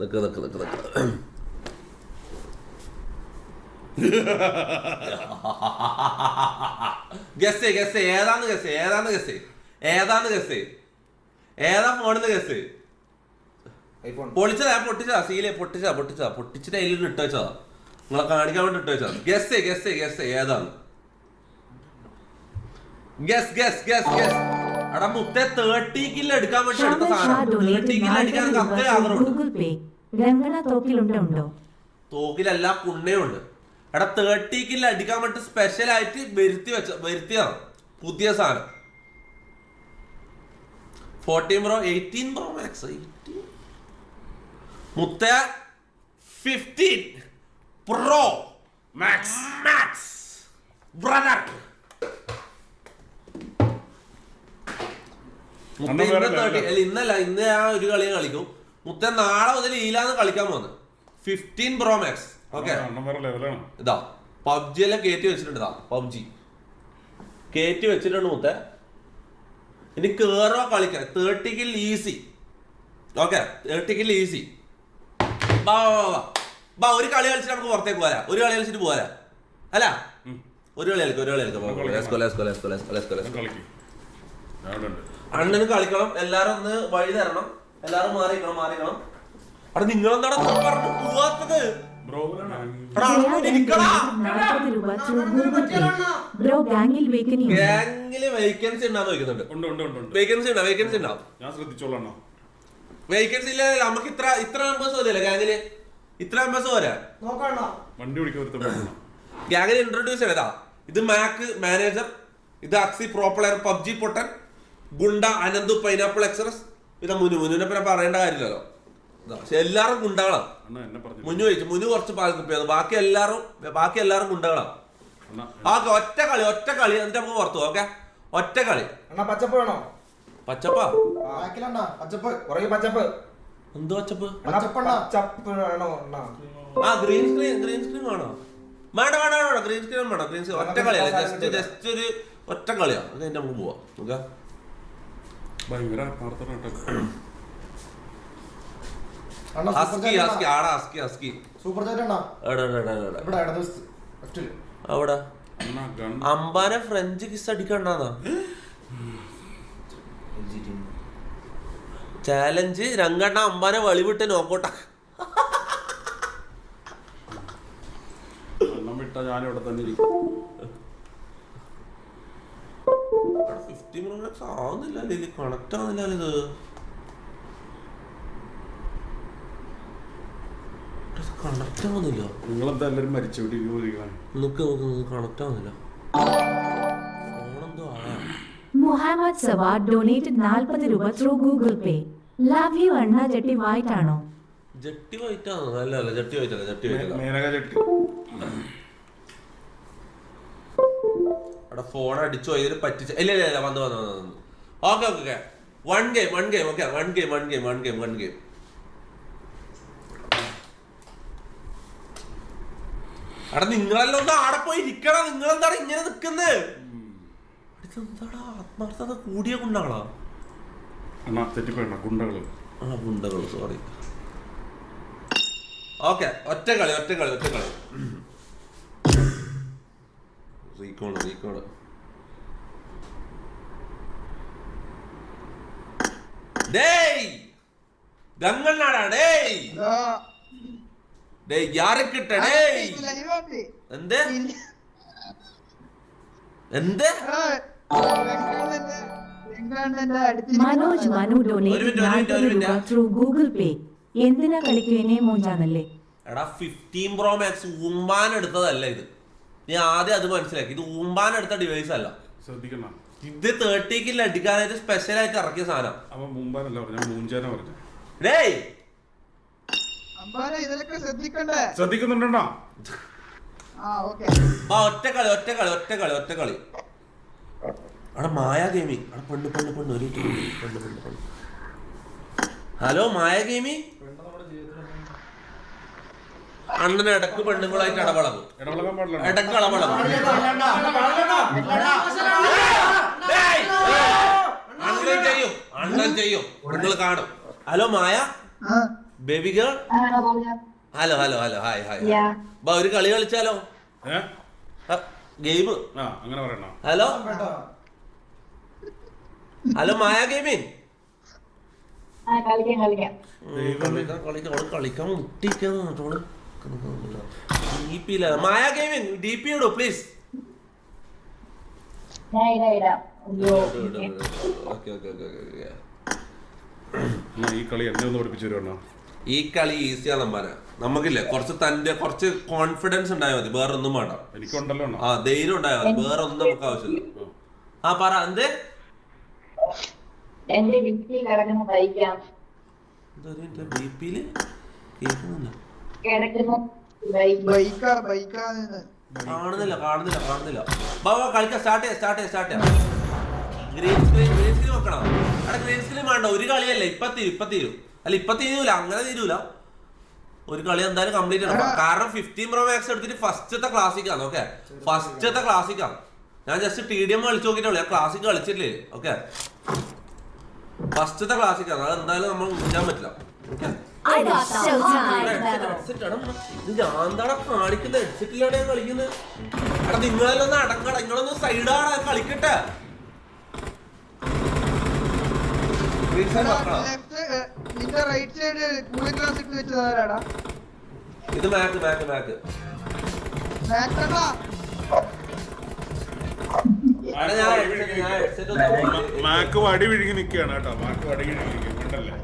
നിക്ക് നിക്ക് നിക്ക് നിക്ക്. ഗസ് ഗസ് ഏതാന്ന് ഗസ് ഏതാന്ന് ഗസ് ഏതാന്ന് ഗസ് ഏതാ ഫോണിന്ന് ഗസ് പൊളിച്ചതാ പൊട്ടിച്ചതാ. സീലെ പൊട്ടിച്ചതാ പൊട്ടിച്ചതാ. പൊട്ടിച്ചിട്ട് അതിൽ ഇട്ട് വെച്ചതാ. നിങ്ങളെ കാണിക്കാൻ വേണ്ടി ഇട്ട് വെച്ചതാ. ഗസ് ഗസ് ഗസ് ഏതാണ്? ഗസ് ഗസ് ഗസ് ഗസ് എടാ മുത്തെ തേർട്ടി കില്ല് എടുക്കാൻ വേണ്ടി എടുത്ത സാധനം. തേർട്ടി ഡൊണേറ്റ് അടിക്കാൻ നമുക്ക് ആഗ്രഹമുണ്ട് ഗൂഗിൾ പേ തോക്കിലുണ്ടോ? തോക്കിലല്ല കുണ്ണയുണ്ട്. എടാ തേർട്ടി കില്ല് അടിക്കാൻ വേണ്ടി സ്പെഷ്യൽ ആയിട്ട് വരുത്തി വെച്ച വരുത്തിയതാണ് പുതിയ സാധനം. Fourteen pro eighteen pro max മുത്ത fifteen pro max max brother മുത്ത അന്ന് ഇന്ന് തേർട്ടി ആ. അല്ല ഇന്നല്ല ഇന്ന് ഞാൻ ഒരു കളി കളിക്കും. മുത്ത നാളെ മുതൽ ഈലാന്ന് കളിക്കാൻ പോകുന്നത് ഫിഫ്റ്റീൻ പ്രോ മാക്സ് ഓക്കെ ഇതാ പബ്ജി എല്ലാം കയറ്റി വെച്ചിട്ടുണ്ട് ഇതാ പബ്ജി. കയറ്റി വെച്ചിട്ടുണ്ട് മുത്തേ. ഇനി കേറോ കളിക്കാം thirty kill easy okay thirty kill easy ബാ ബാ, ഒരു കളി കളിച്ചിട്ട് നമുക്ക് പുറത്തേക്ക് പോരാ. ഒരു കളി കളിച്ചിട്ട് പോരാ. അല്ല? ഒരു കളി കളിക്കും ഒരു കളി കളിക്കാം. അണ്ണന് കളിക്കണം എല്ലാരും ഒന്ന് വഴി തരണം. എല്ലാരും മാറിക്കണം മാറിക്കണം അവിടെ നിങ്ങളെന്താണ് പറഞ്ഞു പോവാത്തത്? ബ്രോ. നാൽപ്പത് രൂപ ഗാംഗിൽ വേക്കനി ഉണ്ട്? ഗാംഗിൽ വേക്കൻസി ഉണ്ടാന്ന് ചോദിക്കുന്നുണ്ട്. ഉണ്ട് ഉണ്ട് ഉണ്ട് ഉണ്ട്. വേക്കൻസി ഉണ്ടോ? വേക്കൻസി ഉണ്ടാവും ഞാൻ ശ്രദ്ധിച്ചോളാം അണ്ണാ. വേക്കൻസി ഇല്ല നമുക്ക് ഇത്ര ഇത്ര മെമ്പേഴ്സ് മതിയല്ലേ ഗാംഗിൽ ഇത്ര മെമ്പേഴ്സ് പോരാ? വണ്ടി ഓടിക്കാൻ ഒരുത്തം ഗാംഗിൽ ഇൻട്രൊഡ്യൂസ് ചെയ്തതാ ഇത് മാക് മാനേജർ ഇത് അക്സി പ്രോ പ്ലെയർ പബ്ജി പൊട്ടൻ ഗുണ്ട അനന്തു പൈനാപ്പിൾ എക്സ്പ്രസ് ഇത് മുനു. മുനുവിനെ പിന്നെ പറയേണ്ട കാര്യമില്ലല്ലോ. പക്ഷെ എല്ലാവരും ഗുണ്ടകളാണ്. മുന്നു ചോദിച്ചു. മുന്നു കുറച്ച് പാൽ കുപ്പിയാണ് ബാക്കി എല്ലാവരും ബാക്കി എല്ലാവരും ഗുണ്ടകളാണ്. ഓക്കെ ഒറ്റ കളി ഒറ്റ കളി. എന്നിട്ട് നമുക്ക് പുറത്തു ഓക്കെ? ഒറ്റ കളി. അണ്ണാ പച്ചപ്പ് വേണോ? പച്ചപ്പാ? ബാക്കിലണ്ണാ പച്ചപ്പ്. കുറേ പച്ചപ്പ്. എന്തോ പച്ചപ്പ്? വേണോ ആ ഗ്രീൻ സ്ക്രീൻ ഗ്രീൻ സ്ക്രീൻ വേണോ? വേണ്ട വേണ്ട വേണ്ട ഗ്രീൻ സ്ക്രീൻ വേണം ഗ്രീൻ സ്ക്രീൻ ഒറ്റ കളിയാണ് ജസ്റ്റ് ജസ്റ്റ് ഒരു ഒറ്റ കളിയാണ് അത് എന്റെ നമുക്ക് പോവാം. ഓക്കെ? ഭയങ്കര ആത്മാർത്ഥന ഹസ്കി ഹസ്കി ആടാ ഹസ്കി ഹസ്കി. സൂപ്പർ ചാറ്റ് അണ്ണാ എടാ എടാ എടാ എടാ. ഇവിടെ ഇടത് വശത്ത് ലെഫ്റ്റിൽ അവിടെ ഗൺ അമ്പാനെ ഫ്രഞ്ച് കിസ് അടിക്കണ്ടാന്നാ? ചാലഞ്ച് രംഗണ്ണ അമ്പാനെ വളിവിട്ട് നോക്കോട്ട വിട്ടാ ഞാൻ ഇവിടെ തന്നെ ഇരിക്കും. ഫിഫ്റ്റി മിനിറ്റ്സ് ആവുന്നില്ല കണക്ട് ആവുന്നില്ല ഇത് കണക്ട് ആവുന്നില്ല. നിങ്ങളെന്താ എല്ലാവരും മരിച്ചു ഇവിടെ ഇരിക്കണം നിക്ക് നോക്ക് കണക്ട് ആവുന്നില്ല. ഫോണെന്തോ ആയാ. മുഹമ്മദ് സവാദ് ഡൊണേറ്റഡ് നാൽപ്പത് രൂപ through Google Pay love you അണ്ണ ജട്ടി വൈറ്റ് ആണോ? ജട്ടി വൈറ്റ് ആണോ അല്ല അല്ല ജട്ടി വൈറ്റ് അല്ല ജട്ടി വൈറ്റ് അല്ല. മേനക ചെട്ടി അവിടെ ഫോൺ അടിച്ചു ഇതിന് പറ്റിച്ച ഇല്ല ഇല്ല ഇല്ല വന്നു വന്നു വന്നു വന്നു. Okay okay okay. One game one game okay one game one game one game one game അവിടെ നിങ്ങളെല്ലാം ഒന്ന് ആടെ പോയി ഇരിക്കണം നിങ്ങളെന്താണ് ഇങ്ങനെ നിക്കുന്നത് ഇതെന്താടാ? ആത്മാർത്ഥത കൂടിയ ഗുണ്ടകൾ. ആ സോറി ഓക്കെ ഒറ്റ കളി ഒറ്റ കളി ഒറ്റ കളി. റീകോണ് റീകോണ് டேய் கங்கண்ணாடா டேய் டேய் யாருக்கிட்ட டேய் എന്ത് എന്ത് മനോജ് മനു ഒരു ഡൊണേറ്റഡ് മിനിറ്റ്, ഒരു മിനിറ്റ്, നാൽപ്പത് ഒരു രൂപ മിനിറ്റ്. ത്രൂ ഗൂഗിൾ പേ എന്തിനാ കളിക്കുവേനെ മോഞ്ചാന്നല്ലേ എടാ ഫിഫ്റ്റീൻ പ്രോ മാക്സ് ഉമ്പാൻ എടുത്തതല്ല ഇത് നീ ആദ്യം അത് മനസ്സിലാക്കി. ഇത് ഉമ്പാൻ എടുത്ത ഡിവൈസ് അല്ല. ശ്രദ്ധിക്കണം. ഇത് തേർട്ടി കില്ല അടിക്കാനായിട്ട് സ്പെഷ്യൽ ആയിട്ട് ഇറക്കിയ സാധനം. അവൻ മുമ്പാനല്ല പറഞ്ഞു. മൂഞ്ചാന പറഞ്ഞു. ഡേയ്! അമ്പാനെ ഇതിലൊക്കെ ശ്രദ്ധിക്കണ്ടേ? ശ്രദ്ധിക്കുന്നുണ്ടോ ആ ഒറ്റ കളി ഒറ്റ കളി ഒറ്റ കളി ഒറ്റ കളി അവിടെ മായ ഗെയിമിംഗ് അവിടെ പെണ്ണ് പെണ്ണ് പെണ്ണ്. ഒരു. പെണ്ണ് പെണ്ണ് പെണ്ണ്. ഹലോ മായ ഗെയിമിംഗ് അണ്ണന് ഇടയ്ക്ക് പെണ്ണുങ്ങളായിട്ട് പാടില്ല. ഇടയ്ക്ക് ഡേയ്! അണ്ണൻ ചെയ്യും അണ്ണൻ ചെയ്യും. നിങ്ങൾ കാണും. Hello Maya. Baby girl. Hello hello hello. Hi hi. അപ്പൊ ബാ ഒരു കളി കളിച്ചാലോ? ഗെയിം. ആ അങ്ങനെ പറയണോ? ഹലോ. ഹലോ മായ ഗെയിമിങ് ആ കളിക്കാം കളിക്കാം. കളിക്കാൻ കളിക്കാൻ കളിക്കാൻ മുട്ടിക്കാണ് D P Maya gaming D P ഇടൂ പ്ലീസ് ഈ കളി എന്നെ ഒന്ന് പഠിപ്പിച്ചു ഈ കളി ഈസിയാണ് നമുക്കില്ലേ കുറച്ച് തന്റെ കുറച്ച് കോൺഫിഡൻസ് ഉണ്ടായാൽ മതി വേറെ ഒന്നും വേണ്ട. എനിക്കുണ്ടല്ലോ. ആ ധൈര്യം ഉണ്ടായാൽ മതി വേറെ ഒന്നും നമുക്ക് ആവശ്യമില്ല. ആ. പറ എന്ത്? എന്റെ വീട്ടിൽ കിടക്കുന്ന ബൈക്കാണ് ബി പിയിൽ കേൾക്കുന്നില്ല കിടക്കുന്ന ബൈക്ക് ബൈക്കാ. ബൈക്കാന്ന് കാണുന്നില്ല കാണുന്നില്ല. കാണുന്നില്ല സ്റ്റാർട്ട് ചെയ്യാം സ്റ്റാർട്ട് ചെയ്യാം സ്റ്റാർട്ട് ചെയ്യാം. ഗ്രീൻ സ്ക്രീൻ ഗ്രീൻ സ്ക്രീൻ വെക്കണം. അവിടെ ഗ്രീൻ സ്ക്രീൻ വേണ്ട ഒരു കളിയല്ല ഇപ്പൊ തീരും ഇപ്പൊ തീരും. അല്ല ഇപ്പൊ തീരൂല അങ്ങനെ തീരൂല. ഒരു കളി എന്തായാലും കംപ്ലീറ്റ് ചെയ്യണം. കാരണം ഫിഫ്റ്റീൻ പ്രോ മാക്സ് എടുത്തിട്ട് ഫസ്റ്റത്തെ ക്ലാസിക്കാണ് ഓക്കെ ഫസ്റ്റത്തെ ക്ലാസിക്കാണ് ഞാൻ ജസ്റ്റ് ടി ഡി എം കളിച്ചു നോക്കിയിട്ടുള്ളൂ. ഞാൻ ക്ലാസിക് കളിച്ചിട്ടില്ലേ ഓക്കെ ഫസ്റ്റത്തെ ക്ലാസിക്കാണ് അത് എന്തായാലും നമ്മൾ ഊറ്റാൻ പറ്റില്ല ഓക്കെ I got showtime. ഇത് ഞാൻ താടാ കാണിക്കുന്ന ഹെഡ്സെറ്റിലാണ് ഞാൻ കളിക്കുന്നത് എടാ നിങ്ങളെല്ലാം അടങ്ങട. നിങ്ങളൊന്ന് സൈഡാണ് കളിക്കട്ടെ. നിന്റെ റൈറ്റ് സൈഡ് കൂളിംഗ് ഗ്ലാസ് ഇട്ട് വെച്ചതാരാടാ? ഇത് മാക്ക് മാക്ക് മാക്ക് മാക്ക് വടി വിഴുങ്ങി നിൽക്കുകയാണ് കേട്ടോ. മാക്ക് വടി വിഴുങ്ങി നിൽക്കുക കണ്ടല്ലേ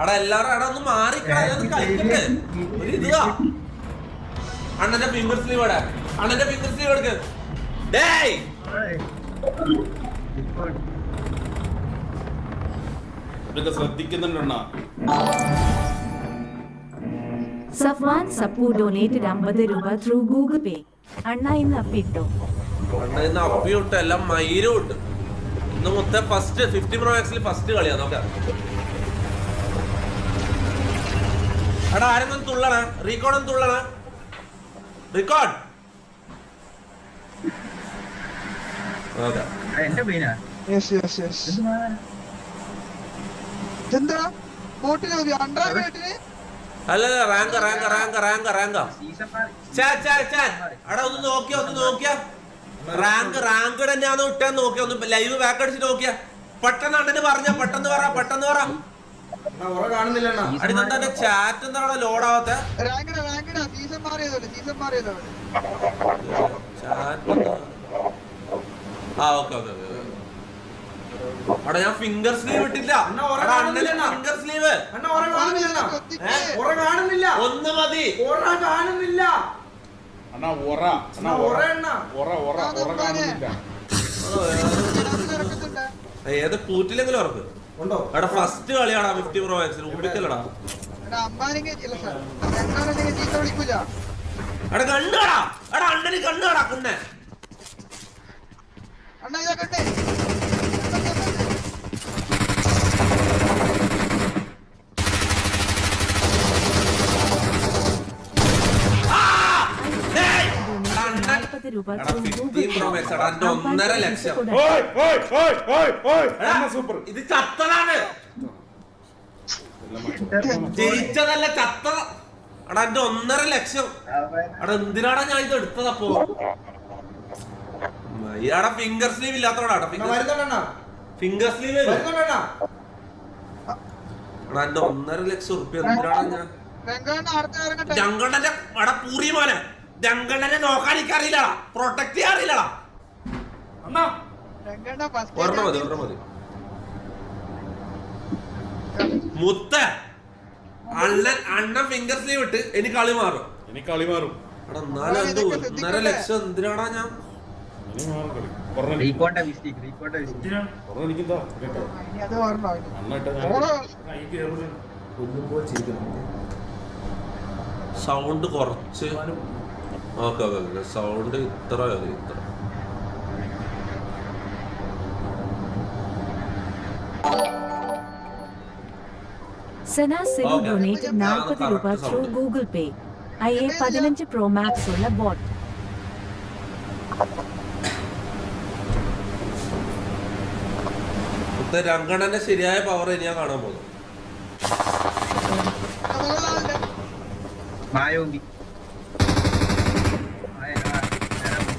അണ്ണാ എല്ലാവരും എടാ ഒന്ന് മാറി ഞാൻ കളിക്കട്ടെ. ഒരു ഇതാ അണ്ണന്റെ ഫിംഗർ സ്ലീവ് ഇവിടെ അണ്ണന്റെ ഫിംഗർ സ്ലീവ് എടുക്ക്. ഡേയ്! ഇതൊക്കെ ശ്രദ്ധിക്കുന്നുണ്ടെണ്ണ. സഫ്വാൻ സപ്പു ഡൊനേറ്റഡ് അമ്പത് രൂപ ത്രൂ ഗൂഗിൾ പേ അണ്ണ ഇന്ന് അപ്പിട്ടോ? അണ്ണ ഇന്ന് അപ്പിയും ഉണ്ട് എല്ലാം മയിലും ഉണ്ട് ഇന്ന് മൊത്തം ഫസ്റ്റ് ഫിഫ്റ്റി പ്രോ മാക്സിൽ ഫസ്റ്റ് കളിയാ നോക്കാം. എടാ ആരെങ്കിലും തുള്ളണ? റീകോൺ തുള്ളണ? റീകോൺ ഓക്കെ എന്റെ മീനാ യെസ് യെസ് യെസ് എന്താ ബോട്ടിന് മതി അണ്ടർ ബോട്ടിന് അല്ലല്ല rank rank rank rank rank chat chat എടാ ഒന്ന് നോക്കിയ ഒന്ന് നോക്കിയാ. റാങ്ക് റാങ്ക് തന്നെയാന്ന് ഇട്ടാൻ നോക്കിയ. ഒന്ന് ലൈവ് ബാക്ക് അടിച്ച് നോക്കിയാ. പെട്ടെന്ന് അണ്ണന് പറഞ്ഞ പെട്ടെന്ന് പറ പെട്ടെന്ന് പറ. ചാറ്റ് എന്താണ് ലോഡ് ആവാത്ത. സീസൺ സീസൺ ആ ഓക്കെ ഓക്കെ എടാ ഞാൻ ഫിംഗർ സ്ലീവ് ഇട്ടില്ല. ഫിംഗർ സ്ലീവ് കാണുന്നില്ല. ഒന്ന് മതി. ഉറ കാണുന്നില്ല. ഏത് കൂറ്റിലെങ്കിലും ഉറക്ക്. ഉണ്ടോ? എടാ ഫസ്റ്റ് കളിയാടാ ഫിഫ്റ്റി പ്രോ മാക്സിൽ ഉപ്പിക്കല്ലടാ എടാ കണ്ടാടാ എടാ അണ്ണന് കണ്ടാടാ കുണ്ണെ. രൂപ എടാ, ആണ് 15 ഗൂഗിൾ Pro Max എടാ, അതിന്റെ ഒന്നര ലക്ഷം. ഓയ് ഓയ് ഓയ് ഓയ് ഓയ്. എടാ, അണ്ണാ സൂപ്പർ ഇത് ചത്തതാണ്. ജയിച്ചതല്ല ചത്ത. എടാ എന്റെ ഒന്നര ലക്ഷം. എടാ എന്തിനാടാ ഞാൻ ഇത് എടുത്തത് അപ്പോ? ഇയാടെ ഫിംഗർ സ്ലീവ് ഇല്ലാത്തോടാ ഫിംഗർ സ്ലീവ് എടാ എന്റെ ഒന്നര ലക്ഷം ഉറുപ്പ്യ എന്തിനാടാ ഞാൻ? ഞങ്ങളുടെ എടാ പൂറി ജങ്കണ്ണനെ നോക്കാൻ എനിക്ക് അറിയില്ലടാ. പ്രൊട്ടക്ട് ചെയ്യാൻ അറിയില്ലടാ ഒരെണ്ണം മതി ഒരെണ്ണം മതി. മുത്ത. അണ്ണൻ അണ്ണൻ ഫിംഗർ സ്ലീവ് ഇട്ട് എനിക്ക് കളി മാറും. എനിക്ക് കളി മാറും. എടാ എന്നാലും എന്ത് ഒന്നര ലക്ഷം എന്തിനാടാ ഞാൻ? ഇനി മാറും കളി. ഒറ റീകോണ്ട മിസ്റ്റേക്ക് റീകോണ്ട മിസ്റ്റേക്ക് ഒറ എനിക്കെന്താ? കേട്ടോ ഇനി അത് പറഞ്ഞോ അണ്ണായിട്ട് ഓളോ സൗണ്ട് കുറച്ച് ഓക്കെ ഓക്കെ സൗണ്ട് ഇത്ര മതി ഇത്ര. സന സെലു Okay. നാൽപ്പത് രൂപ correct through sound. Google Pay I എ പതിനഞ്ച് പ്രോ മാക്സ് ഉള്ള ബോട്ട് മുത്ത ശരിയായ പവർ ഇനിയാ കാണാൻ പോകുന്നു മായ, ആ, നേരെ പോ.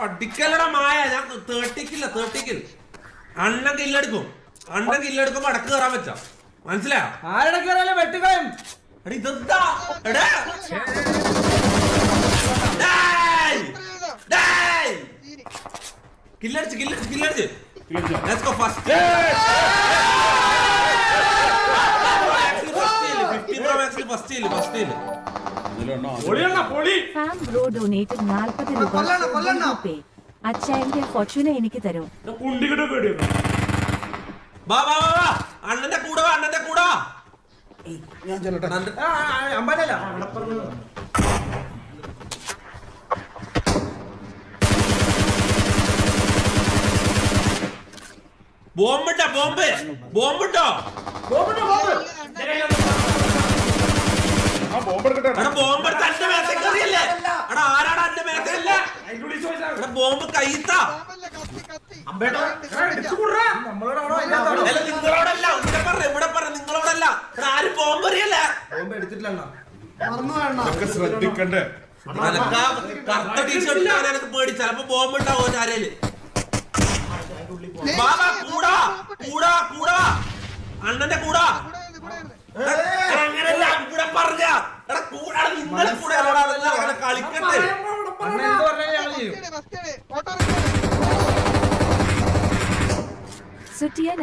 അടിക്കല്ലടാ മായ ഞാൻ തേർട്ടിക്കില്ല തേർട്ടിക്കിൽ അണ്ണൻ കില്ലെടുക്കും അണ്ണൻ കില്ലെടുക്കുമ്പോ അടക്ക് കയറാൻ വെച്ച മനസ്സിലായോ ആരുടെ കയറാലും വെട്ടുകളയും എടാ ഇതെന്താ എടാ! കില്ലടിച്ച് കില്ലടിച്ച് കില്ലടിച്ച് Let's go first farm bro donated നാൽപ്പത് രൂപ പേ. അച്ഛന്റെ ഫോർച്യൂണ എനിക്ക് തരും. വാ വാ വാ വാ. അണ്ണന്റെ കൂടെ അണ്ണന്റെ കൂടെ ഞാൻ ചെല്ലട്ടെ. നന്ദ- ബോംബിട്ടോ ബോംബ്. ബോംബിട്ടോ. ആ ബോംബെടുക്കട്ടെ എടാ ബോംബ് എന്റെ മേത്തെ കയറിയല്ലേ? എടാ ആരാടാ എന്റെ മേത്തല്ല എടാ ബോംബ് കയ്യത്താ. നിങ്ങളോടല്ല. ഇവിടെ പറ ഇവിടെ പറ നിങ്ങളോടല്ല. എടാ ആരും ബോംബ് എറിയല്ലേ? ബോംബ് ശ്രദ്ധിക്കണ്ടേ? കറുത്ത ടീഷർട്ട് പേടി ചിലപ്പോ ബോംബ് ഉണ്ടാവും ആരേൽ ബാബാ കൂടാ കൂടാ കൂടാ അണ്ണന്റെ കൂടാ. അങ്ങനെയല്ല ഇവിടെ പറഞ്ഞ. നിങ്ങളെ അങ്ങനെ കളിക്കട്ടെ. സുറ്റിയൻ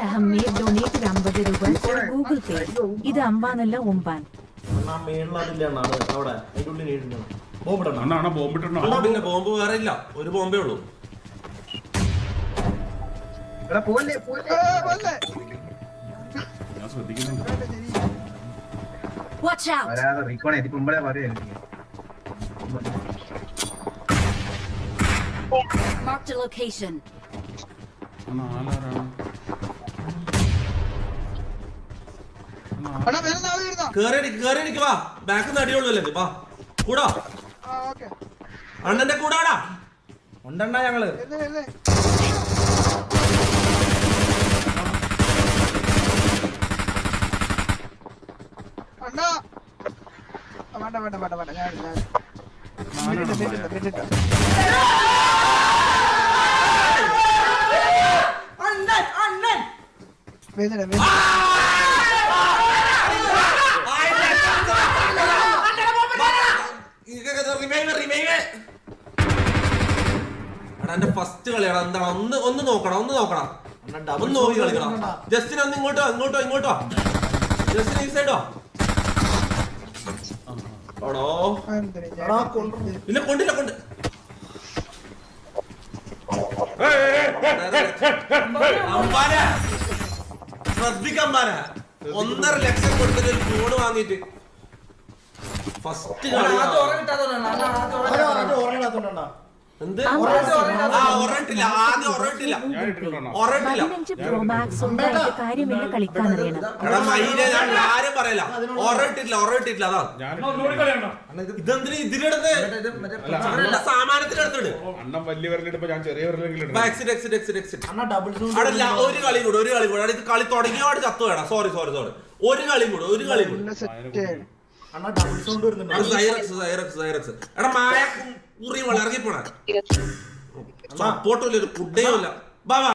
അമ്പത് രൂപ ഗൂഗിൾ പേ. ഇത് അമ്പാനല്ല ഒമ്പാൻ അണ്ണാ മേളിലതില്ല അണ്ണാ അത് അവിടെ അതിന്റെ ഉള്ളിൽ ഇടുന്നു അണ്ണാ അണ്ണാ ബോംബിട്ടോ ബോംബില്ല ബോംബ് വേറെ ഇല്ല. ഒരു ബോംബേ ഉള്ളൂ. ഞാൻ ശ്രദ്ധിക്കുന്നുണ്ട്. വാച്ച് ഔട്ട് വരാതെ റീക്കോണെ ഇതിപ്പോ മുമ്പേ പറയായിരുന്നു മാർക്ക് ദ ലൊക്കേഷൻ അണ്ണാ ആലാരാണ് എടാ വേറെ നാളെ വരുന്നോ? കേറിടി കേറി വാ. ബാക്ക് നിന്ന് അടിയുള്ളൂ അല്ലേ വാ. കൂടാ. ആ ഓക്കെ. അണ്ണന്റെ കൂടാടാ. ഉണ്ടണ്ണ ഞങ്ങൾ. എന്നെ വേണ്ട. വേണ്ട വേണ്ട വേണ്ട ഞാൻ മിനിറ്റ് മിനിറ്റ് എന്റെ ഫസ്റ്റ് കളിയാണ് എന്താണ് ഒന്ന് ഒന്ന് നോക്കണം ഒന്ന് നോക്കണം. അണ്ണാ ഡബിൾ ഒന്ന് നോക്കി കളിക്കണം. ജസ്റ്റിന് ഒന്ന് ഇങ്ങോട്ടോ ഇങ്ങോട്ടോ ഇങ്ങോട്ടോ ജസ്റ്റിന് ഈ സൈഡോ ആണോ ഇല്ല കൊണ്ടില്ല കൊണ്ട് അമ്പാനെ ശ്രദ്ധിക്കമ്പാനെ ഒന്നര ലക്ഷം കൊടുത്തിട്ട് ഒരു ഫോൺ വാങ്ങിയിട്ട് ഫസ്റ്റ് അണ്ണാ പതിനഞ്ച് പ്രോ മാക്സ് ഉണ്ടായിട്ട് കാര്യമില്ല കളിക്കാൻ അറിയണം. അണ്ണൻ വലിയ വിരലിടുമ്പോ ഞാൻ ചെറിയ വിരലെങ്കിലും ഇടണം എക്സിറ്റ് എക്സിറ്റ് എക്സിറ്റ് എക്സിറ്റ് അണ്ണാ ഡബിൾ അടല്ല ഒരു കളി കൂടെ ഒരു കളി കൂടെ. ഇത് കളി തുടങ്ങിയോട് ചത്തു വേണം സോറി സോറി സോറി ഒരു കളി കൂടെ ഒരു കളി കൂടെ. അണ്ണാ എടാ മായ കുറി വളർന്നിപ്പോണ പോണ സപ്പോർട്ടും ഇല്ല ഒരു ഫുഡേ ഇല്ല. ബാബാ